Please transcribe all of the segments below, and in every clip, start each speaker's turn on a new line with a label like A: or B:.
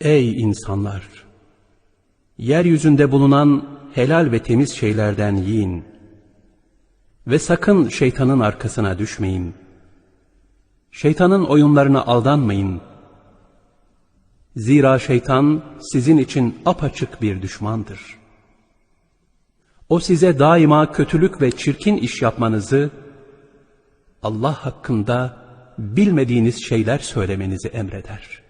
A: Ey insanlar! Yeryüzünde bulunan helal ve temiz şeylerden yiyin. Ve sakın şeytanın arkasına düşmeyin. Şeytanın oyunlarına aldanmayın. Zira şeytan sizin için apaçık bir düşmandır. O size daima kötülük ve çirkin iş yapmanızı, Allah hakkında bilmediğiniz şeyler söylemenizi emreder.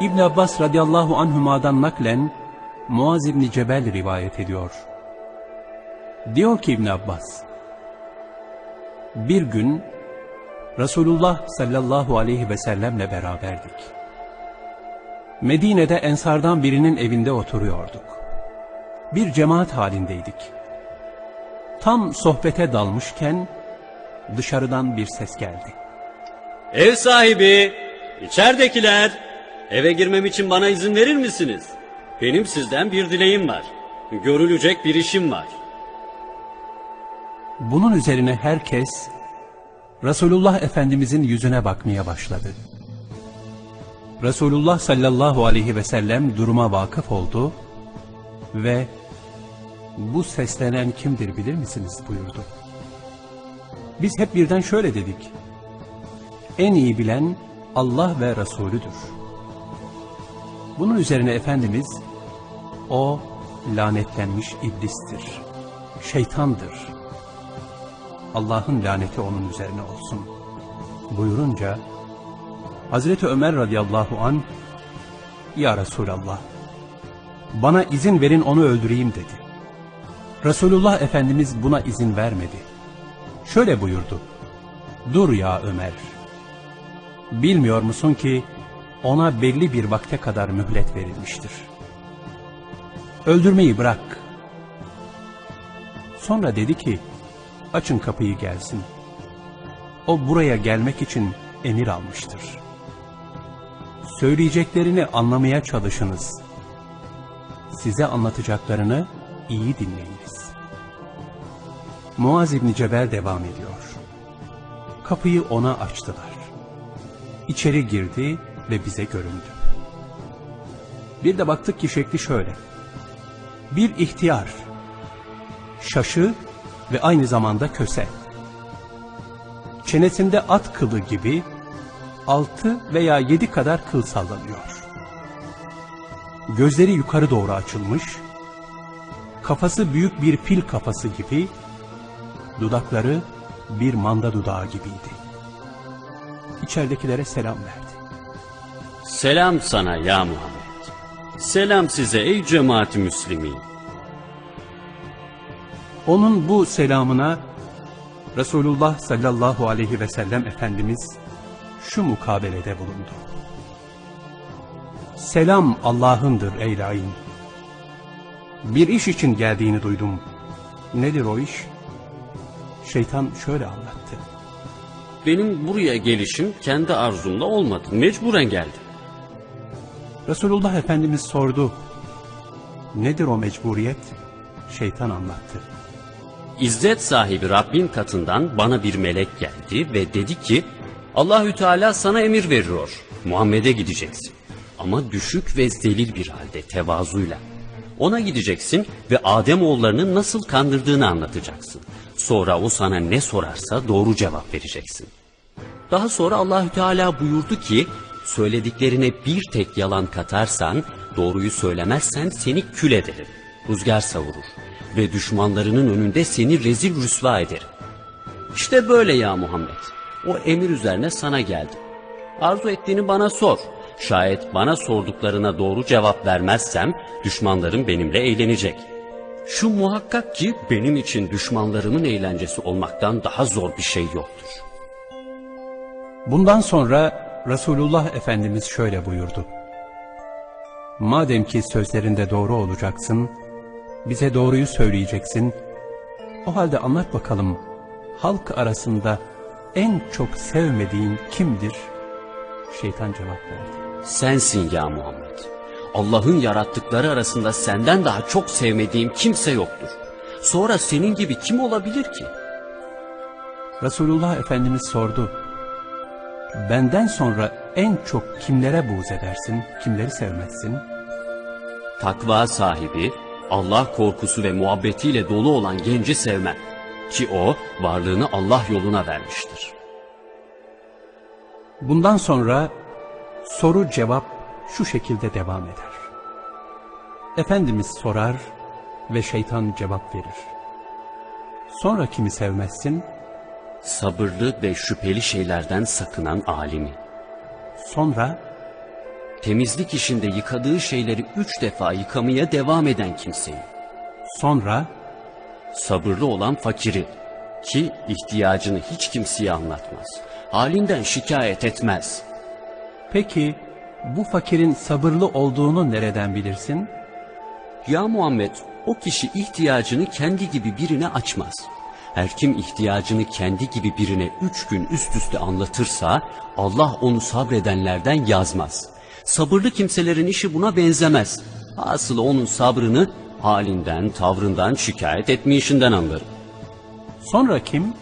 A: İbn Abbas radıyallahu anhuma'dan naklen Muaz İbni Cebel rivayet ediyor. Diyor ki İbn Abbas, bir gün Resulullah sallallahu aleyhi ve sellemle beraberdik. Medine'de ensardan birinin evinde oturuyorduk. Bir cemaat halindeydik. Tam sohbete dalmışken dışarıdan bir ses geldi.
B: Ev sahibi, içeridekiler, eve girmem için bana izin verir misiniz? Benim sizden bir dileğim var. Görülecek bir işim var.
A: Bunun üzerine herkes Resulullah Efendimizin yüzüne bakmaya başladı. Resulullah sallallahu aleyhi ve sellem duruma vakıf oldu ve bu seslenen kimdir bilir misiniz buyurdu. Biz hep birden şöyle dedik. En iyi bilen Allah ve Resulüdür. Bunun üzerine Efendimiz o lanetlenmiş iblistir, şeytandır. Allah'ın laneti onun üzerine olsun. Buyurunca Hazreti Ömer radıyallahu an Ya Resulallah bana izin verin onu öldüreyim dedi. Resulullah Efendimiz buna izin vermedi. Şöyle buyurdu. Dur ya Ömer. Bilmiyor musun ki ona belli bir vakte kadar mühlet verilmiştir. Öldürmeyi bırak. Sonra dedi ki, açın kapıyı gelsin. O buraya gelmek için emir almıştır. Söyleyeceklerini anlamaya çalışınız. Size anlatacaklarını iyi dinleyiniz. Muaz İbni Cebel devam ediyor. Kapıyı ona açtılar. İçeri girdi ve bize göründü. Bir de baktık ki şekli şöyle. Bir ihtiyar, şaşı ve aynı zamanda köse. Çenesinde at kılı gibi altı veya yedi kadar kıl sallanıyor. Gözleri yukarı doğru açılmış, kafası büyük bir fil kafası gibi, dudakları bir manda dudağı gibiydi. İçeridekilere selam verdi.
B: Selam sana ya Muhammed. Selam size ey cemaat-i müslimin.
A: Onun bu selamına Resulullah sallallahu aleyhi ve sellem Efendimiz şu mukabelede bulundu. Selam Allah'ındır ey lain. Bir iş için geldiğini duydum. Nedir o iş? Şeytan şöyle anlattı.
B: Benim buraya gelişim kendi arzumla olmadı. Mecburen geldim.
A: Resulullah Efendimiz sordu. Nedir o mecburiyet? Şeytan anlattı.
B: İzzet sahibi Rabbin katından bana bir melek geldi ve dedi ki Allahü Teala sana emir veriyor. Muhammed'e gideceksin. Ama düşük ve zelil bir halde tevazuyla. Ona gideceksin ve Adem oğullarını nasıl kandırdığını anlatacaksın. Sonra o sana ne sorarsa doğru cevap vereceksin. Daha sonra Allahü Teala buyurdu ki söylediklerine bir tek yalan katarsan, doğruyu söylemezsen seni kül ederim. Rüzgar savurur ve düşmanlarının önünde seni rezil rüsva ederim. İşte böyle ya Muhammed. O emir üzerine sana geldim. Arzu ettiğini bana sor. Şayet bana sorduklarına doğru cevap vermezsem düşmanlarım benimle eğlenecek. Şu muhakkak ki benim için düşmanlarımın eğlencesi olmaktan daha zor bir şey yoktur.
A: Bundan sonra Resulullah Efendimiz şöyle buyurdu. Madem ki sözlerinde doğru olacaksın, bize doğruyu söyleyeceksin, o halde anlat bakalım, halk arasında en çok sevmediğin kimdir? Şeytan cevap verdi.
B: Sensin ya Muhammed. Allah'ın yarattıkları arasında senden daha çok sevmediğim kimse yoktur. Sonra senin gibi kim olabilir ki?
A: Resulullah Efendimiz sordu. Benden sonra en çok kimlere buğz edersin, kimleri sevmezsin?
B: Takva sahibi, Allah korkusu ve muhabbetiyle dolu olan genci sevmem. Ki o varlığını Allah yoluna vermiştir.
A: Bundan sonra soru cevap şu şekilde devam eder. Efendimiz sorar ve şeytan cevap verir. Sonra kimi sevmezsin?
B: Sabırlı ve şüpheli şeylerden sakınan alimi.
A: Sonra
B: Temizlik işinde yıkadığı şeyleri üç defa yıkamaya devam eden kimseyi.
A: sonra
B: Sabırlı olan fakiri ki ihtiyacını hiç kimseye anlatmaz. Halinden şikayet etmez.
A: peki bu fakirin sabırlı olduğunu nereden bilirsin?
B: Ya Muhammed o kişi ihtiyacını kendi gibi birine açmaz. Her kim ihtiyacını kendi gibi birine üç gün üst üste anlatırsa Allah onu sabredenlerden yazmaz. Sabırlı kimselerin işi buna benzemez. Asıl onun sabrını halinden, tavrından, şikayet etmeyişinden anlarım.
A: Sonra kim?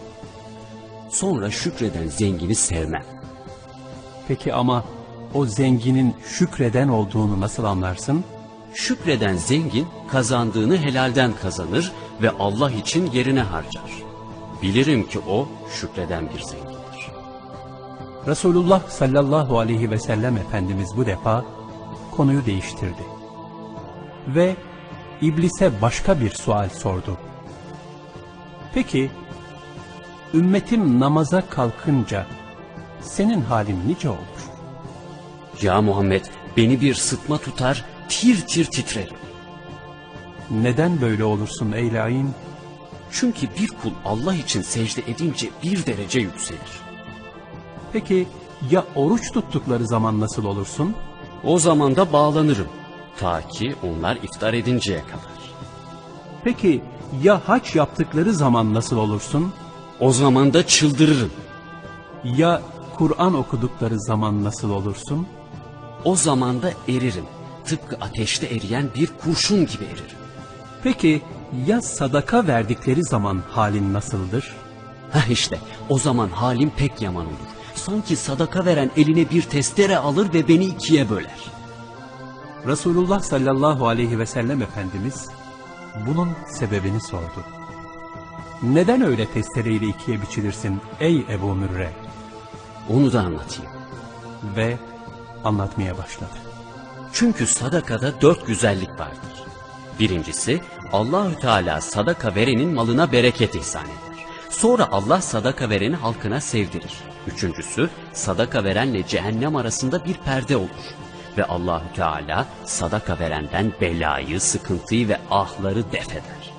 B: Sonra şükreden zengini sevmem.
A: Peki ama o zenginin şükreden olduğunu nasıl anlarsın?
B: Şükreden zengin kazandığını helalden kazanır ve Allah için yerine harcar. Bilirim ki o şükreden bir zengindir.
A: Resulullah sallallahu aleyhi ve sellem Efendimiz bu defa konuyu değiştirdi. Ve iblise başka bir sual sordu. Peki, ümmetim namaza kalkınca senin halin nice olur?
B: Ya Muhammed beni bir sıtma tutar, tir tir titrerim.
A: Neden böyle olursun ey lain?
B: Çünkü bir kul Allah için secde edince bir derece yükselir.
A: Peki ya oruç tuttukları zaman nasıl olursun?
B: O zaman da bağlanırım. Ta ki onlar iftar edinceye kadar.
A: Peki ya haç yaptıkları zaman nasıl olursun?
B: O zaman da çıldırırım.
A: Ya Kur'an okudukları zaman nasıl olursun?
B: O zaman da eririm. Tıpkı ateşte eriyen bir kurşun gibi eririm.
A: Peki ya sadaka verdikleri zaman halin nasıldır?
B: Heh işte o zaman halim pek yaman olur. Sanki sadaka veren eline bir testere alır ve beni ikiye böler.
A: Resulullah sallallahu aleyhi ve sellem Efendimiz bunun sebebini sordu. Neden öyle testereyle ikiye biçilirsin ey Ebu Mürre?
B: Onu da anlatayım.
A: Ve anlatmaya başladı.
B: Çünkü sadakada dört güzellik vardır. Birincisi Allahü Teala sadaka verenin malına bereket ihsan eder. Sonra Allah sadaka vereni halkına sevdirir. Üçüncüsü sadaka verenle cehennem arasında bir perde olur. Ve Allahü Teala sadaka verenden belayı, sıkıntıyı ve ahları def eder.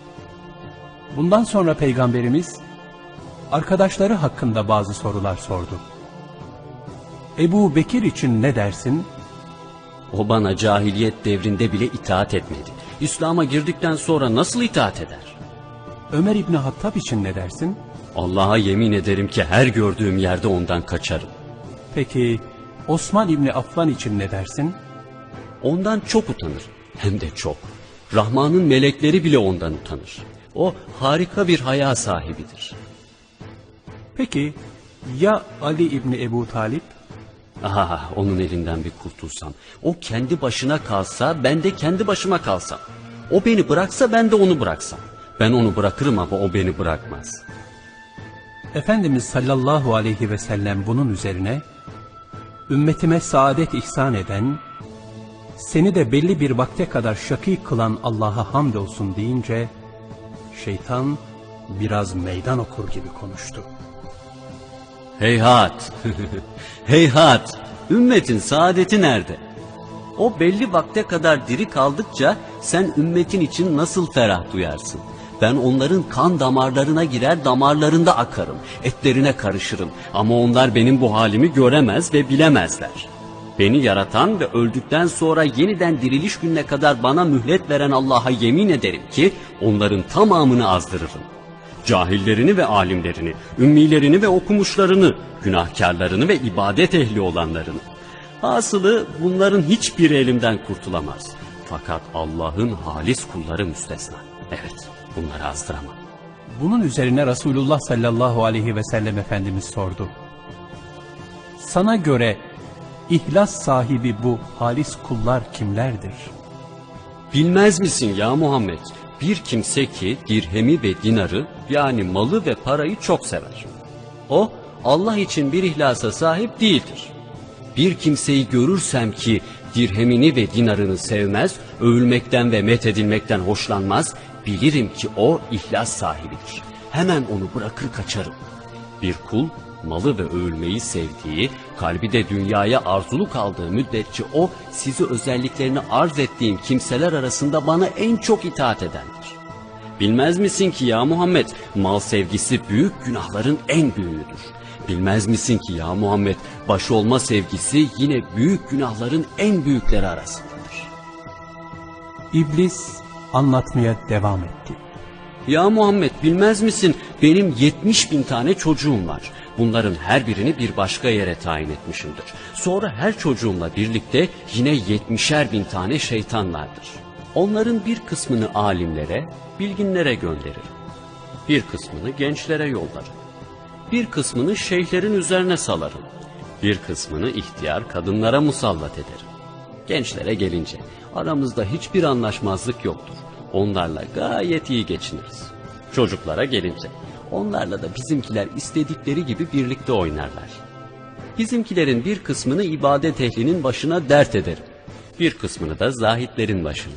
A: Bundan sonra Peygamberimiz arkadaşları hakkında bazı sorular sordu. Ebu Bekir için ne dersin?
B: O bana cahiliyet devrinde bile itaat etmedi. İslam'a girdikten sonra nasıl itaat eder?
A: Ömer İbni Hattab için ne dersin?
B: Allah'a yemin ederim ki her gördüğüm yerde ondan kaçarım.
A: Peki Osman İbni Affan için ne dersin?
B: Ondan çok utanır. Hem de çok. Rahman'ın melekleri bile ondan utanır. O harika bir haya sahibidir.
A: Peki ya Ali İbni Ebu Talip?
B: Ah onun elinden bir kurtulsam. O kendi başına kalsa ben de kendi başıma kalsam. O beni bıraksa ben de onu bıraksam. Ben onu bırakırım ama o beni bırakmaz.
A: Efendimiz sallallahu aleyhi ve sellem bunun üzerine ümmetime saadet ihsan eden, seni de belli bir vakte kadar şakî kılan Allah'a hamdolsun deyince, şeytan biraz meydan okur gibi konuştu.
B: Heyhat! Heyhat! Ümmetin saadeti nerede? O belli vakte kadar diri kaldıkça sen ümmetin için nasıl ferah duyarsın? Ben onların kan damarlarına girer damarlarında akarım, etlerine karışırım. Ama onlar benim bu halimi göremez ve bilemezler. Beni yaratan ve öldükten sonra yeniden diriliş gününe kadar bana mühlet veren Allah'a yemin ederim ki onların tamamını azdırırım. Cahillerini ve alimlerini, ümmilerini ve okumuşlarını, günahkarlarını ve ibadet ehli olanlarını. Hasılı bunların hiçbiri elimden kurtulamaz. Fakat Allah'ın halis kulları müstesna. Evet, bunları azdıramam.
A: Bunun üzerine Resulullah sallallahu aleyhi ve sellem Efendimiz sordu. Sana göre ihlas sahibi bu halis kullar kimlerdir?
B: Bilmez misin ya Muhammed? Bir kimse ki dirhemi ve dinarı yani malı ve parayı çok sever. O Allah için bir ihlasa sahip değildir. Bir kimseyi görürsem ki dirhemini ve dinarını sevmez, övülmekten ve methedilmekten hoşlanmaz, bilirim ki o ihlas sahibidir. Hemen onu bırakır kaçarım. Bir kul malı ve övülmeyi sevdiği, kalbi de dünyaya arzulu kaldığı müddetçe o sizi özelliklerini arz ettiğim kimseler arasında bana en çok itaat edendir. Bilmez misin ki ya Muhammed mal sevgisi büyük günahların en büyüğüdür. Bilmez misin ki ya Muhammed baş olma sevgisi yine büyük günahların en büyükleri arasındadır.
A: İblis anlatmaya devam etti.
B: Ya Muhammed bilmez misin benim 70 bin tane çocuğum var. Bunların her birini bir başka yere tayin etmişimdir. Sonra her çocuğumla birlikte yine 70'er bin tane şeytan vardır. Onların bir kısmını alimlere, bilginlere gönderirim. Bir kısmını gençlere yollarım. Bir kısmını şeyhlerin üzerine salarım. Bir kısmını ihtiyar kadınlara musallat ederim. Gençlere gelince aramızda hiçbir anlaşmazlık yoktur. Onlarla gayet iyi geçiniriz. Çocuklara gelince onlarla da bizimkiler istedikleri gibi birlikte oynarlar. Bizimkilerin bir kısmını ibadet ehlinin başına dert ederim. Bir kısmını da zahitlerin başına.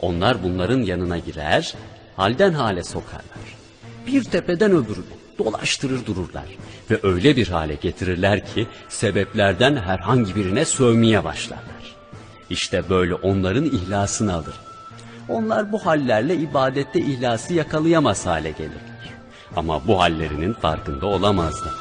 B: Onlar bunların yanına girer, halden hale sokarlar. Bir tepeden öbürüne dolaştırır dururlar. Ve öyle bir hale getirirler ki sebeplerden herhangi birine sövmeye başlarlar. İşte böyle onların ihlasını alır. Onlar bu hallerle ibadette ihlası yakalayamaz hale gelirler. Ama bu hallerinin farkında olamazlar.